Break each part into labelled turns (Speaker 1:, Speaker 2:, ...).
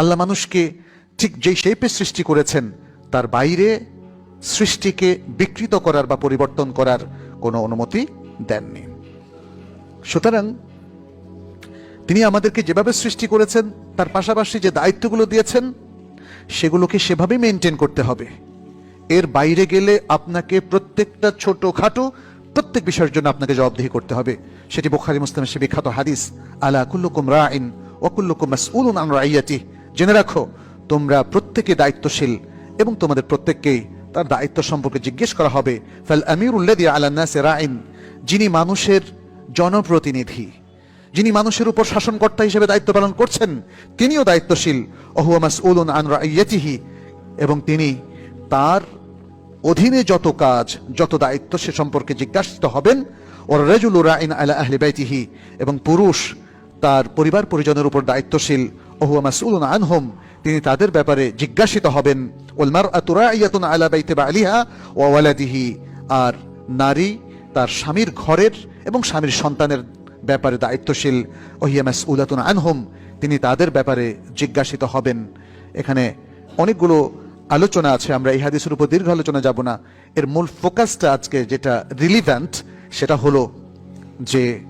Speaker 1: আল্লাহ মানুষকে ঠিক যেই শেপে সৃষ্টি করেছেন, তার বাইরে সৃষ্টিকে বিকৃত করার বা পরিবর্তন করার কোনো অনুমতি দেননি। সুতরাং তিনি আমাদেরকে যেভাবে সৃষ্টি করেছেন, তার পাশাপাশি যে দায়িত্বগুলো দিয়েছেন, সেগুলোকে সেভাবেই মেনটেন করতে হবে। এর বাইরে গেলে আপনাকে প্রত্যেকটা ছোটখাটো প্রত্যেক বিষয়ের জন্য আপনাকে জবাবদিহি করতে হবে। সেটি বোখারি, মুসলিমের সে বিখ্যাত হাদিস, আলা কুল্লুকুম রাইন ওকুল্লুকুম মাসউলুন আন রাইয়াতি জেনে রাখো, তোমরা প্রত্যেকে দায়িত্বশীল এবং তোমাদের প্রত্যেককেই তার দায়িত্ব সম্পর্কে জিজ্ঞেস করা হবে, ফাল আমিরুল্লাদি আলা নাসে রাইন? যিনি মানুষের জনপ্রতিনিধি, যিনি মানুষের উপর শাসনকর্তা হিসেবে দায়িত্ব পালন করছেন, তিনিও দায়িত্বশীল। ওহুয়া মাসউলুন আন রাইয়াতিহি, এবং তিনি তার অধীনে যত কাজ, যত দায়িত্ব সে সম্পর্কে জিজ্ঞাসিত হবেন, ওর রেজুল রাইন আলা আহলি বাইতিহি? এবং পুরুষ তার পরিবার পরিজনের উপর দায়িত্বশীল। আনহুম। তিনি তাদের ব্যাপারে জিজ্ঞাসিত হবেন ওল মারআতু রাইয়াতুন আলা বাইতি বালিহা ওয়া ওয়ালাদিহি? আর নারী তার স্বামীর ঘরের এবং স্বামীর সন্তানের ব্যাপারে দায়িত্বশীল। ওহিয়া মাসউলাতুন আনহুম। তিনি তাদের ব্যাপারে জিজ্ঞাসিত হবেন। এখানে অনেকগুলো আলোচনা আছে, আমরা এই হাদিসের উপর দীর্ঘ আলোচনা যাব না। এর মূল ফোকাসটা আজকে যেটা রিলিভ্যান্ট, সেটা হলো যে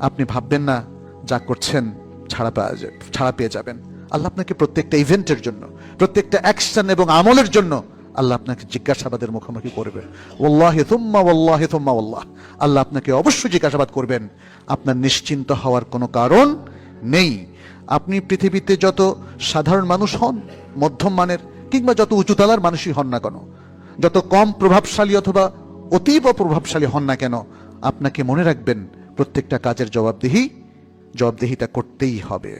Speaker 1: আপনি ভাববেন না যা করছেন। ছাড়া পাওয়া যাবে ছাড়া পেয়ে যাবেন। আল্লাহ আপনাকে প্রত্যেকটা ইভেন্টের জন্য, প্রত্যেকটা অ্যাকশন এবং আমলের জন্য আল্লাহ আপনাকে জিজ্ঞাসাবাদের মুখোমুখি করবে। ওল্লাহ থুম্মা ওল্লাহ থুম্মা ওল্লাহ আল্লাহ আপনাকে অবশ্যই জিজ্ঞাসাবাদ করবেন। আপনার নিশ্চিন্ত হওয়ার কোনো কারণ নেই। আপনি পৃথিবীতে যত সাধারণ মানুষ হন, মধ্যম মানের, কিংবা যত উঁচুতলার মানুষই হন না কেন, যত কম প্রভাবশালী অথবা অতীব প্রভাবশালী হন না কেন, আপনাকে মনে রাখবেন, প্রত্যেকটা কাজের জবাবদিহি জবাবদিহিতা করতেই হবে।